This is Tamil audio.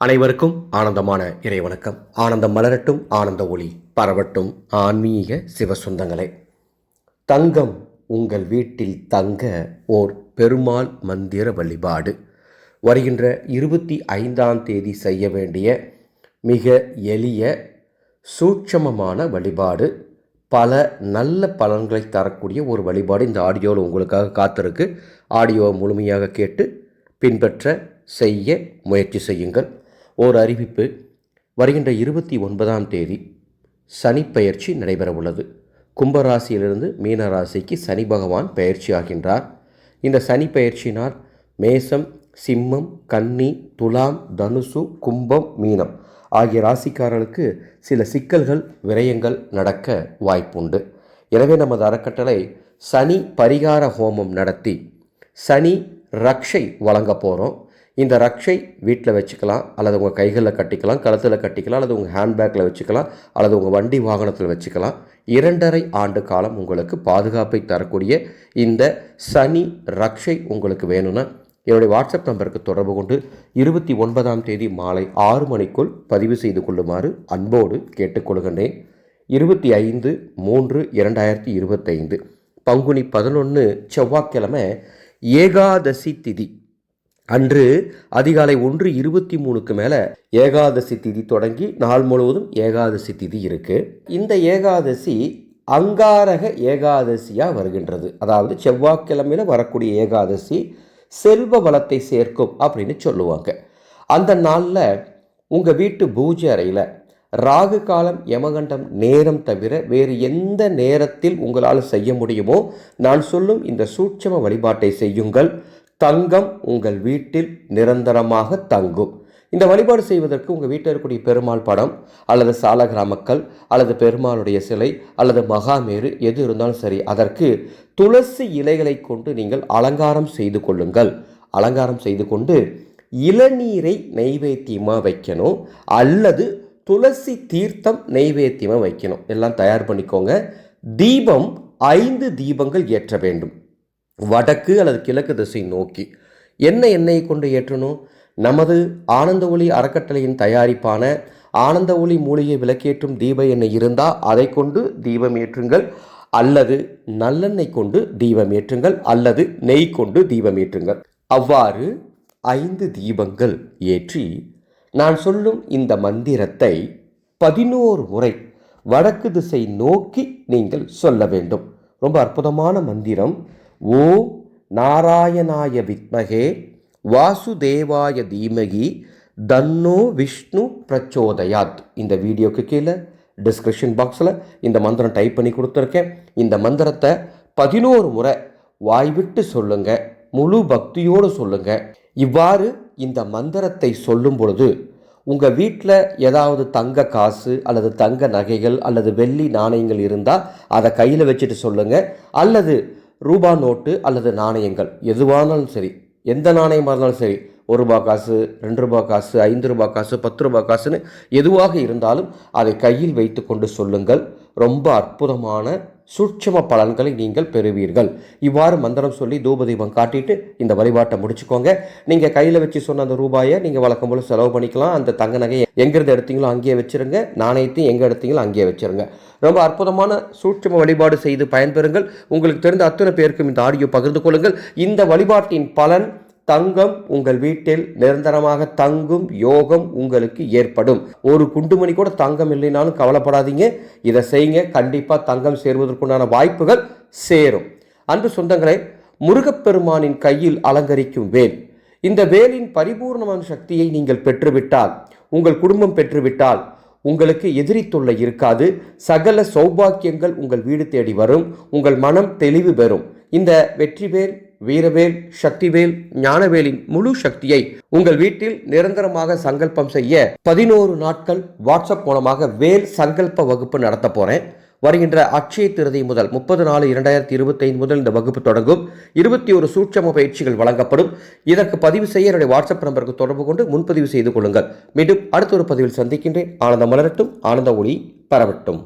அனைவருக்கும் ஆனந்தமான இறைவணக்கம். ஆனந்தம் மலரட்டும் ஆனந்த ஒளி பரவட்டும். ஆன்மீக சிவசுந்தங்களே தங்கம் உங்கள் வீட்டில் தங்க ஓர் பெருமாள் மந்திர வழிபாடு. வருகின்ற இருபத்தி ஐந்தாம் தேதி செய்ய வேண்டிய மிக எளிய சூட்சமமான வழிபாடு. பல நல்ல பலன்களை தரக்கூடிய ஒரு வழிபாடு இந்த ஆடியோவில் உங்களுக்காக காத்திருக்கு. ஆடியோவை முழுமையாக கேட்டு பின்பற்ற செய்ய முயற்சி செய்யுங்கள். ஓர் அறிவிப்பு. வருகின்ற இருபத்தி ஒன்பதாம் தேதி சனிப்பெயர்ச்சி நடைபெறவுள்ளது. கும்பராசியிலிருந்து மீனராசிக்கு சனி பகவான் பயிற்சி ஆகின்றார். இந்த சனி பயிற்சியினால் மேசம் சிம்மம் கன்னி துலாம் தனுசு கும்பம் மீனம் ஆகிய ராசிக்காரர்களுக்கு சில சிக்கல்கள் விரயங்கள் நடக்க வாய்ப்புண்டு. எனவே நமது அறக்கட்டளை சனி பரிகார ஹோமம் நடத்தி சனி ரக்ஷை வழங்க போகிறோம் இந்த ரக்ஷை வீட்டில் வச்சுக்கலாம் அல்லது உங்கள் கைகளில் கட்டிக்கலாம் கழுத்தில் கட்டிக்கலாம் அல்லது உங்கள் ஹேண்ட்பேக்கில் வச்சுக்கலாம் அல்லது உங்கள் வண்டி வாகனத்தில் வச்சுக்கலாம். இரண்டரை ஆண்டு காலம் உங்களுக்கு பாதுகாப்பை தரக்கூடிய இந்த சனி ரக்ஷை உங்களுக்கு வேணும்னா என்னுடைய வாட்ஸ்அப் நம்பருக்கு தொடர்பு கொண்டு இருபத்தி ஒன்பதாம் தேதி மாலை ஆறு மணிக்குள் பதிவு செய்து கொள்ளுமாறு அன்போடு கேட்டுக்கொள்கின்றேன். இருபத்தி ஐந்து மூன்று இரண்டாயிரத்தி இருபத்தைந்து பங்குனி பதினொன்று செவ்வாய்க்கிழமை ஏகாதசி திதி. அன்று அதிகாலை ஒன்று இருபத்தி மூணுக்கு மேலே ஏகாதசி திதி தொடங்கி நாள் முழுவதும் ஏகாதசி திதி இருக்குது இந்த ஏகாதசி அங்காரக ஏகாதசியாக வருகின்றது. அதாவது செவ்வாய்க்கிழமையில் வரக்கூடிய ஏகாதசி செல்வ வளத்தை சேர்க்கும் அப்படின்னு சொல்லுவாங்க. அந்த நாளில் உங்கள் வீட்டு பூஜை அறையில் ராகு காலம் யமகண்டம் நேரம் தவிர வேறு எந்த நேரத்தில் உங்களால் செய்ய முடியுமோ நான் சொல்லும் இந்த சூட்சம வழிபாட்டை செய்யுங்கள். தங்கம் உங்கள் வீட்டில் நிரந்தரமாக தங்கும். இந்த வழிபாடு செய்வதற்கு உங்கள் வீட்டில் இருக்கக்கூடிய பெருமாள் படம் அல்லது சாலகிராமக்கல் அல்லது பெருமாளுடைய சிலை அல்லது மகாமேரு எது இருந்தாலும் சரி அதற்கு துளசி இலைகளை கொண்டு நீங்கள் அலங்காரம் செய்து கொள்ளுங்கள். அலங்காரம் செய்து கொண்டு இளநீரை நெய்வேத்தியமாக வைக்கணும் அல்லது துளசி தீர்த்தம் நெய்வேத்தியமாக வைக்கணும். எல்லாம் தயார் பண்ணிக்கோங்க. தீபம் ஐந்து தீபங்கள் ஏற்ற வேண்டும். வடக்கு அல்லது கிழக்கு திசை நோக்கி. என்ன எண்ணெயை கொண்டு ஏற்றணும்? நமது ஆனந்த ஒளி அறக்கட்டளையின் தயாரிப்பான ஆனந்த ஒளி மூலிகை விளக்கேற்றும் தீப எண்ணெய் இருந்தால் அதை கொண்டு தீபம் ஏற்றுங்கள். அல்லது நல்லெண்ணெய் கொண்டு தீபம் ஏற்றுங்கள். அல்லது நெய் கொண்டு தீபம் ஏற்றுங்கள். அவ்வாறு ஐந்து தீபங்கள் ஏற்றி நான் சொல்லும் இந்த மந்திரத்தை பதினோரு முறை வடக்கு திசை நோக்கி நீங்கள் சொல்ல வேண்டும். ரொம்ப அற்புதமான மந்திரம். ஓ நாராயணாய வித்மகே வாசுதேவாய தீமகி தன்னோ விஷ்ணு பிரச்சோதயாத். இந்த வீடியோக்கு கீழே டிஸ்கிரிப்ஷன் பாக்ஸில் இந்த மந்திரம் டைப் பண்ணி கொடுத்துருக்கேன். இந்த மந்திரத்தை பதினோரு முறை வாய்விட்டு சொல்லுங்க முழு பக்தியோடு சொல்லுங்க. இவ்வாறு இந்த மந்திரத்தை சொல்லும் பொழுது உங்கள் வீட்டில் ஏதாவது தங்க காசு அல்லது தங்க நகைகள் அல்லது வெள்ளி நாணயங்கள் இருந்தால் அதை கையில் வச்சுட்டு சொல்லுங்கள் அல்லது ரூபா நோட்டு அல்லது நாணயங்கள். எதுவானாலும் சரி. எந்த நாணயமாக இருந்தாலும் சரி. ஒரு ரூபா காசு ரெண்டு ரூபா காசு ஐந்து ரூபா காசு பத்து ரூபா காசுன்னு எதுவாக இருந்தாலும் அதை கையில் வைத்து கொண்டு சொல்லுங்கள். ரொம்ப அற்புதமான சூட்சம பலன்களை நீங்கள் பெறுவீர்கள். இவ்வாறு மந்திரம் சொல்லி தூபதீபம் காட்டிட்டு இந்த வழிபாட்டை முடிச்சுக்கோங்க. நீங்கள் கையில் வச்சு சொன்ன அந்த ரூபாயை நீங்கள் வழக்கம் போல செலவு பண்ணிக்கலாம். அந்த தங்க நகையை எங்கிருந்து எடுத்தீங்களோ அங்கேயே வச்சிருங்க. நாணயத்தையும் எங்கே எடுத்தீங்களோ அங்கேயே வச்சிருங்க. ரொம்ப அற்புதமான சூட்சம வழிபாடு செய்து பயன்பெறுங்கள். உங்களுக்கு தெரிந்த அத்தனை பேருக்கும் இந்த ஆடியோ பகிர்ந்து கொள்ளுங்கள். இந்த வழிபாட்டின் பலன் தங்கம் உங்கள் வீட்டில் நிரந்தரமாக தங்கும் யோகம் உங்களுக்கு ஏற்படும். ஒரு குண்டுமணி கூட தங்கம் இல்லைனாலும் கவலைப்படாதீங்க. இதை செய்யுங்க. கண்டிப்பாக தங்கம் சேர்வதற்குண்டான வாய்ப்புகள் சேரும். அன்பு சொந்தங்களை முருகப்பெருமானின் கையில் அலங்கரிக்கும் வேல். இந்த வேலின் பரிபூர்ணமான சக்தியை நீங்கள் பெற்றுவிட்டால் உங்கள் குடும்பம் பெற்றுவிட்டால் உங்களுக்கு எதிரி தொல்லை இருக்காது. சகல சௌபாக்கியங்கள் உங்கள் வீடு தேடி வரும். உங்கள் மனம் தெளிவு பெறும். இந்த வெற்றிவேல் வீரவேல் சக்திவேல் ஞானவேலின் முழு சக்தியை உங்கள் வீட்டில் நிரந்தரமாக சங்கல்பம் செய்ய பதினோரு நாட்கள் வாட்ஸ்அப் மூலமாக வேல் சங்கல்ப வகுப்பு நடத்த போறேன். வருகின்ற அட்சய திருதி முதல் முப்பது நாலு இரண்டாயிரத்தி இருபத்தைந்து முதல் இந்த வகுப்பு தொடங்கும். இருபத்தி ஒரு சூட்சம பயிற்சிகள் வழங்கப்படும். இதற்கு பதிவு செய்ய என்னுடைய வாட்ஸ்அப் நம்பருக்கு தொடர்பு கொண்டு முன்பதிவு செய்து கொள்ளுங்கள். மீண்டும் அடுத்த ஒரு பதிவில் சந்திக்கின்றேன். ஆனந்த மலரட்டும். ஆனந்த ஒளி பரவட்டும்.